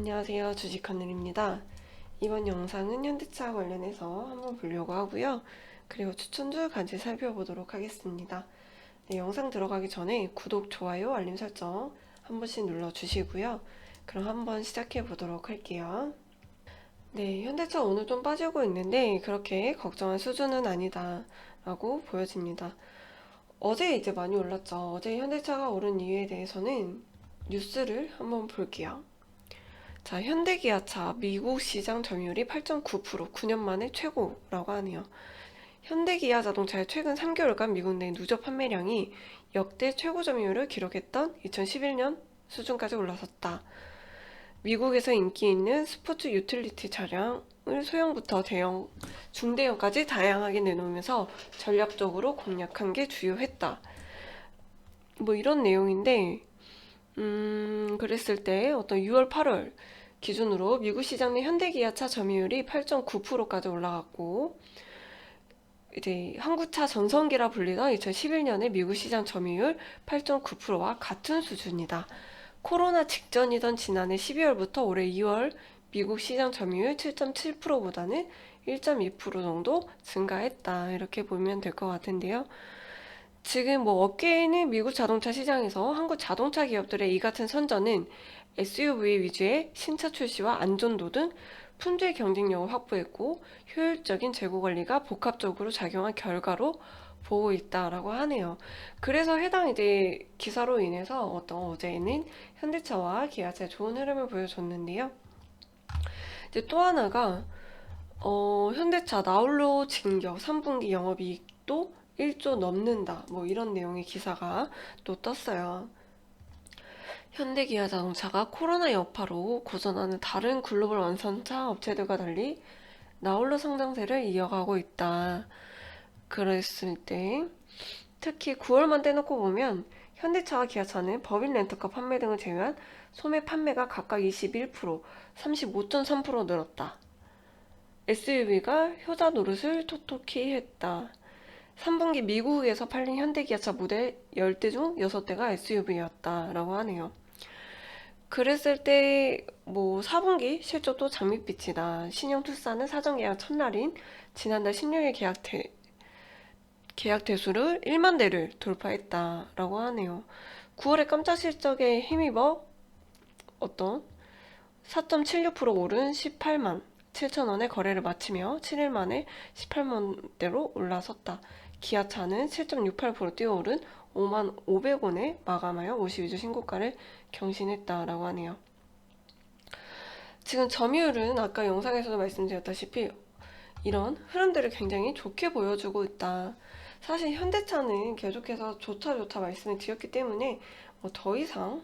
안녕하세요. 주식하늘입니다. 이번 영상은 현대차 관련해서 한번 보려고 하고요. 그리고 추천주 같이 살펴보도록 하겠습니다. 네, 영상 들어가기 전에 구독, 좋아요, 알림 설정 한 번씩 눌러주시고요. 그럼 한번 시작해 보도록 할게요. 네, 현대차 오늘 좀 빠지고 있는데 그렇게 걱정할 수준은 아니다 라고 보여집니다. 어제 이제 많이 올랐죠. 어제 현대차가 오른 이유에 대해서는 뉴스를 한번 볼게요. 자, 현대기아차 미국 시장 점유율이 8.9%, 9년 만에 최고라고 하네요. 현대기아 자동차의 최근 3개월간 미국 내 누적 판매량이 역대 최고 점유율을 기록했던 2011년 수준까지 올라섰다. 미국에서 인기 있는 스포츠 유틸리티 차량을 소형부터 대형, 중대형까지 다양하게 내놓으면서 전략적으로 공략한 게 주요했다. 뭐 이런 내용인데, 음, 그랬을 때 어떤 6월, 8월 기준으로 미국 시장 내 현대기아차 점유율이 8.9%까지 올라갔고, 이제 한국차 전성기라 불리던 2011년에 미국 시장 점유율 8.9%와 같은 수준이다. 코로나 직전이던 지난해 12월부터 올해 2월 미국 시장 점유율 7.7%보다는 1.2% 정도 증가했다. 이렇게 보면 될 것 같은데요. 지금 뭐 업계에는 미국 자동차 시장에서 한국 자동차 기업들의 이 같은 선전은 SUV 위주의 신차 출시와 안전도 등 품질 경쟁력을 확보했고 효율적인 재고 관리가 복합적으로 작용한 결과로 보고 있다라고 하네요. 그래서 해당 이제 기사로 인해서 어떤 어제는 현대차와 기아차의 좋은 흐름을 보여줬는데요. 이제 또 하나가 어, 현대차 나홀로 진격 3분기 영업이익도 1조 넘는다. 뭐 이런 내용의 기사가 또 떴어요. 현대기아 자동차가 코로나 여파로 고전하는 다른 글로벌 완성차 업체들과 달리 나홀로 성장세를 이어가고 있다. 그랬을 때 특히 9월만 떼놓고 보면 현대차와 기아차는 법인 렌터카 판매 등을 제외한 소매 판매가 각각 21%, 35.3% 늘었다. SUV가 효자 노릇을 톡톡히 했다. 3분기 미국에서 팔린 현대기아차 모델 10대 중 6대가 SUV였다라고 하네요. 그랬을 때, 뭐, 4분기 실적도 장밋빛이다. 신형 투싼은 사전 계약 첫날인 지난달 16일 계약 대, 계약 대수를 1만 대를 돌파했다라고 하네요. 9월에 깜짝 실적에 힘입어 어떤 4.76% 오른 18만 7천 원의 거래를 마치며 7일 만에 18만 대로 올라섰다. 기아차는 7.68% 뛰어오른 5만 500원에 마감하여 52주 신고가를 경신했다라고 하네요. 지금 점유율은 아까 영상에서도 말씀드렸다시피 이런 흐름들을 굉장히 좋게 보여주고 있다. 사실 현대차는 계속해서 좋다 좋다 말씀을 드렸기 때문에 뭐더 이상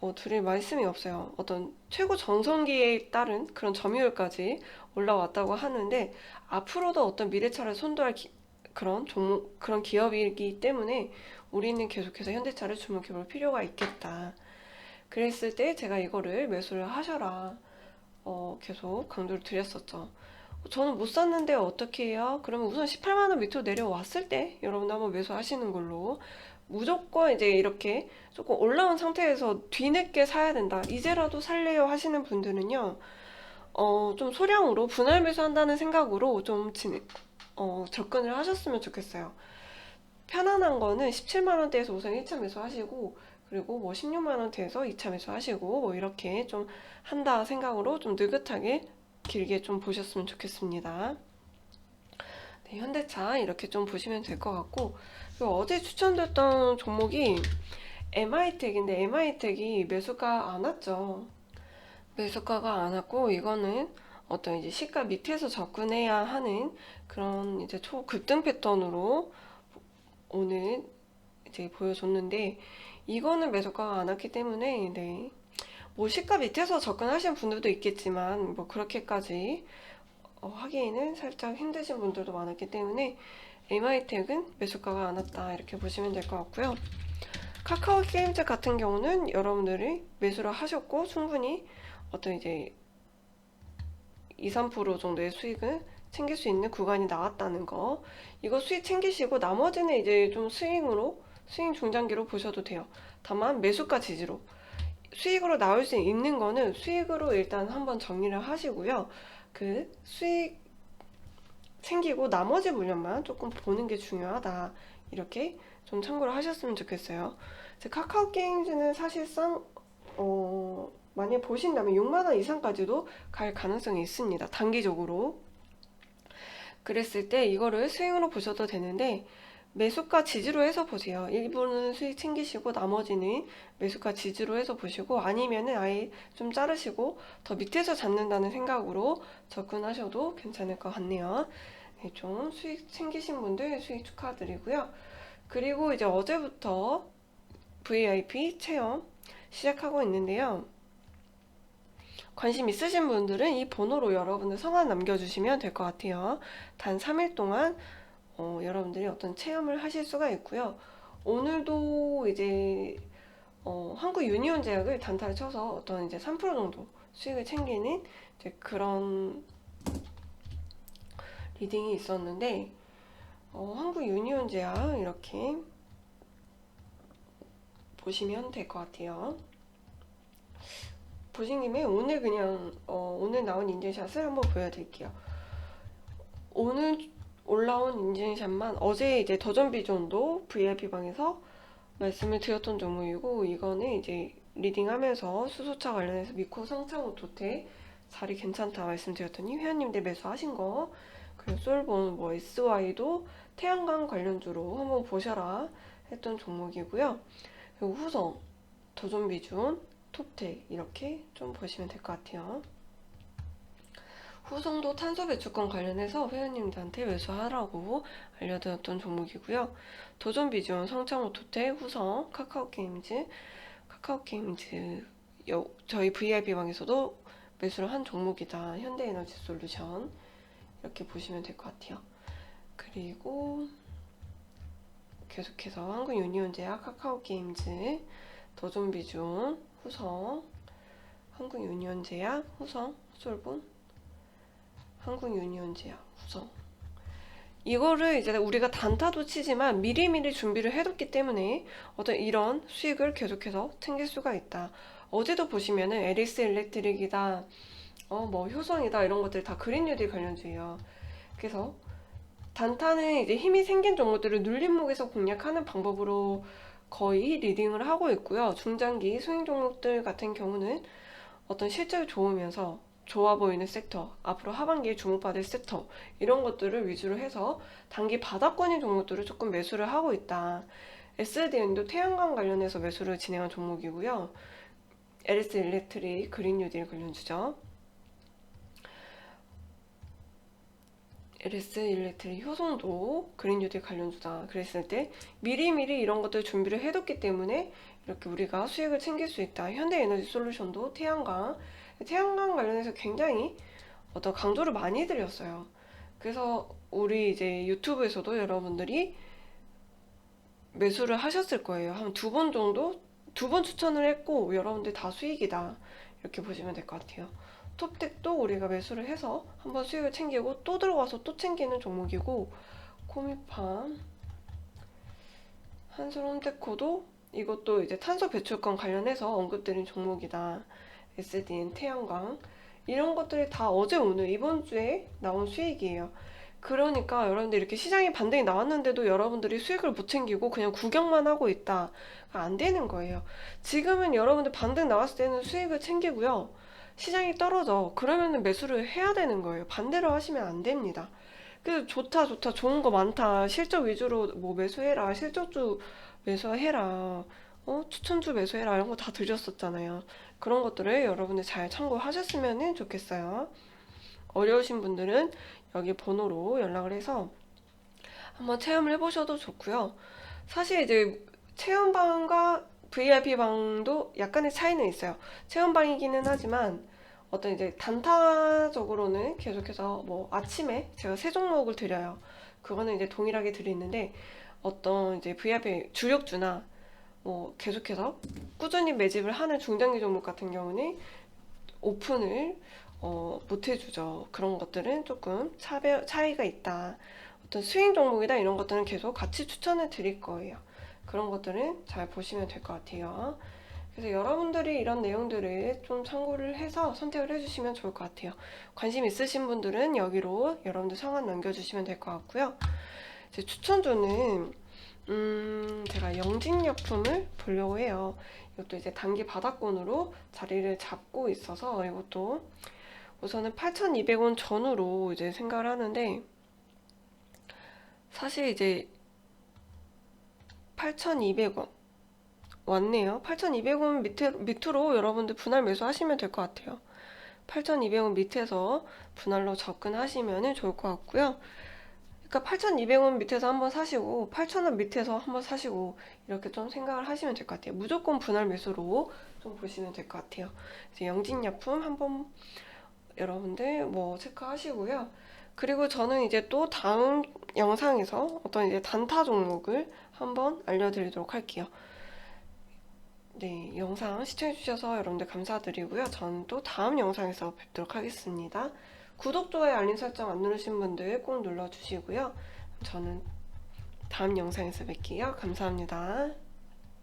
뭐 드릴 말씀이 없어요. 어떤 최고 전성기에 따른 그런 점유율까지 올라왔다고 하는데 앞으로도 어떤 미래차를 선도할 기- 그런 종목 그런 기업이기 때문에 우리는 계속해서 현대차를 주목해 볼 필요가 있겠다. 그랬을 때 제가 이거를 매수를 하셔라. 어, 계속 강조를 드렸었죠. 저는 못 샀는데 어떻게 해요? 그러면 우선 18만 원 밑으로 내려왔을 때 여러분도 한번 매수하시는 걸로 무조건 이제 이렇게 조금 올라온 상태에서 뒤늦게 사야 된다. 이제라도 살래요 하시는 분들은요. 어, 좀 소량으로 분할 매수한다는 생각으로 좀 진, 어, 접근을 하셨으면 좋겠어요. 편안한 거는 17만 원대에서 우선 1차 매수하시고 그리고 뭐 16만 원대에서 2차 매수하시고 뭐 이렇게 좀 한다 생각으로 좀 느긋하게 길게 좀 보셨으면 좋겠습니다. 네, 현대차 이렇게 좀 보시면 될 것 같고 그리고 어제 추천됐던 종목이 MI텍인데 MI텍이 매수가 안 왔죠. 매수가가 안 왔고 이거는 어떤 이제 시가 밑에서 접근해야 하는 그런 이제 초급등 패턴으로 오늘 이제 보여줬는데 이거는 매수가가 안 왔기 때문에 네. 뭐 시가 밑에서 접근하시는 분들도 있겠지만 뭐 그렇게까지 어, 하기에는 살짝 힘드신 분들도 많았기 때문에 MI텍은 매수가가 안 왔다 이렇게 보시면 될 것 같고요. 카카오 게임즈 같은 경우는 여러분들이 매수를 하셨고 충분히 어떤 이제 2, 3% 정도의 수익을 챙길 수 있는 구간이 나왔다는 거 이거 수익 챙기시고 나머지는 이제 좀 스윙으로 스윙 중장기로 보셔도 돼요. 다만 매수가 지지로 수익으로 나올 수 있는 거는 수익으로 일단 한번 정리를 하시고요. 그 수익 생기고 나머지 물량만 조금 보는 게 중요하다. 이렇게 좀 참고를 하셨으면 좋겠어요. 카카오 게임즈는 사실상 어, 만약 보신다면 6만 원 이상까지도 갈 가능성이 있습니다. 단기적으로. 그랬을 때 이거를 스윙으로 보셔도 되는데 매수가 지지로 해서 보세요. 일부는 수익 챙기시고 나머지는 매수가 지지로 해서 보시고 아니면은 아예 좀 자르시고 더 밑에서 잡는다는 생각으로 접근하셔도 괜찮을 것 같네요. 네, 좀 수익 챙기신 분들 수익 축하드리고요. 그리고 이제 어제부터 VIP 체험 시작하고 있는데요. 관심 있으신 분들은 이 번호로 여러분들 성함 남겨주시면 될 것 같아요. 단 3일 동안 어, 여러분들이 어떤 체험을 하실 수가 있고요. 오늘도 이제 어, 한국 유니온 제약을 단타를 쳐서 어떤 이제 3% 정도 수익을 챙기는 그런 리딩이 있었는데 어, 한국 유니온 제약 이렇게 보시면 될 것 같아요. 김에 오늘 그냥 어, 오늘 나온 인증샷을 한번 보여드릴게요. 오늘 올라온 인증샷만 어제 이제 더전 비전도 VIP 방에서 말씀을 드렸던 종목이고 이거는 이제 리딩하면서 수소차 관련해서 미코 상창호 도태 자리 괜찮다 말씀드렸더니 회원님들 매수하신 거 그리고 솔본 뭐 SY도 태양광 관련주로 한번 보셔라 했던 종목이고요. 그리고 후성, 더전 비준, 톱텍 이렇게 좀 보시면 될 것 같아요. 후성도 탄소 배출권 관련해서 회원님들한테 매수하라고 알려드렸던 종목이고요. 도전 비전, 성창호 토텍, 후성, 카카오 게임즈, 카카오 게임즈 여- 저희 VIP 방에서도 매수를 한 종목이다. 현대에너지 솔루션 이렇게 보시면 될 것 같아요. 그리고 계속해서 한국 유니온 제약, 카카오 게임즈, 도전 비준, 후성, 한국 유니온제약, 후성, 솔본, 한국 유니온제약, 후성. 이거를 이제 우리가 단타도 치지만 미리미리 준비를 해뒀기 때문에 어떤 이런 수익을 계속해서 챙길 수가 있다. 어제도 보시면은 에리스 일렉트릭이다, 어, 뭐 효성이다 이런 것들 다 그린 뉴딜 관련주예요. 그래서 단타는 이제 힘이 생긴 종목들을 눌림목에서 공략하는 방법으로 거의 리딩을 하고 있고요. 중장기 수익 종목들 같은 경우는 어떤 실적이 좋으면서 좋아 보이는 섹터, 앞으로 하반기에 주목받을 섹터, 이런 것들을 위주로 해서 단기 바닥권인 종목들을 조금 매수를 하고 있다. SDN도 태양광 관련해서 매수를 진행한 종목이고요. LS 일렉트릭, 그린 뉴딜 관련주죠. LS 일렉트릭 효성도 그린 뉴딜 관련주다. 그랬을 때 미리미리 이런 것들 준비를 해뒀기 때문에 이렇게 우리가 수익을 챙길 수 있다. 현대에너지 솔루션도 태양광, 태양광 관련해서 굉장히 어떤 강조를 많이 드렸어요. 그래서 우리 이제 유튜브에서도 여러분들이 매수를 하셨을 거예요. 한 두 번 정도, 두 번 추천을 했고 여러분들 다 수익이다. 이렇게 보시면 될 것 같아요. 톱텍도 우리가 매수를 해서 한번 수익을 챙기고 또 들어가서 또 챙기는 종목이고 코미팜 한솔홈테코도 이것도 이제 탄소 배출권 관련해서 언급드린 종목이다. SDN 태양광 이런 것들이 다 어제 오늘 이번 주에 나온 수익이에요. 그러니까 여러분들 이렇게 시장이 반등이 나왔는데도 여러분들이 수익을 못 챙기고 그냥 구경만 하고 있다. 안 되는 거예요. 지금은 여러분들 반등 나왔을 때는 수익을 챙기고요. 시장이 떨어져. 그러면은 매수를 해야 되는 거예요. 반대로 하시면 안 됩니다. 그 좋다 좋다 좋은 거 많다. 실적 위주로 뭐 매수해라. 실적주 매수해라. 어? 추천주 매수해라. 이런 거다 드렸었잖아요. 그런 것들을 여러분들 잘 참고하셨으면 좋겠어요. 어려우신 분들은 여기 번호로 연락을 해서 한번 체험을 해보셔도 좋고요. 사실 이제 체험방과 VIP 방도 약간의 차이는 있어요. 체험방이기는 하지만 어떤 이제 단타적으로는 계속해서 뭐 아침에 제가 세 종목을 드려요. 그거는 이제 동일하게 드리는데 어떤 이제 VIP 주력주나 뭐 계속해서 꾸준히 매집을 하는 중장기 종목 같은 경우는 오픈을 어, 못 해주죠. 그런 것들은 조금 차별, 차이가 있다. 어떤 스윙 종목이다 이런 것들은 계속 같이 추천을 드릴 거예요. 그런 것들은 잘 보시면 될 것 같아요. 그래서 여러분들이 이런 내용들을 좀 참고를 해서 선택을 해주시면 좋을 것 같아요. 관심 있으신 분들은 여기로 여러분들 성함 남겨주시면 될 것 같고요. 제 추천주는 음, 제가 영진약품을 보려고 해요. 이것도 이제 단기 바닥권으로 자리를 잡고 있어서 이것도 우선은 8,200원 전후로 이제 생각을 하는데 사실 이제 8,200원 왔네요. 8,200원 밑에, 밑으로 여러분들 분할 매수하시면 될 것 같아요. 8,200원 밑에서 분할로 접근하시면 좋을 것 같고요. 그러니까 8,200원 밑에서 한번 사시고 8,000원 밑에서 한번 사시고 이렇게 좀 생각을 하시면 될 것 같아요. 무조건 분할 매수로 좀 보시면 될 것 같아요. 이제 영진약품 한번 여러분들 뭐 체크하시고요. 그리고 저는 이제 또 다음 영상에서 어떤 이제 단타 종목을 한번 알려드리도록 할게요. 네, 영상 시청해주셔서 여러분들 감사드리고요. 저는 또 다음 영상에서 뵙도록 하겠습니다. 구독, 좋아요, 알림 설정 안 누르신 분들 꼭 눌러주시고요. 저는 다음 영상에서 뵐게요. 감사합니다.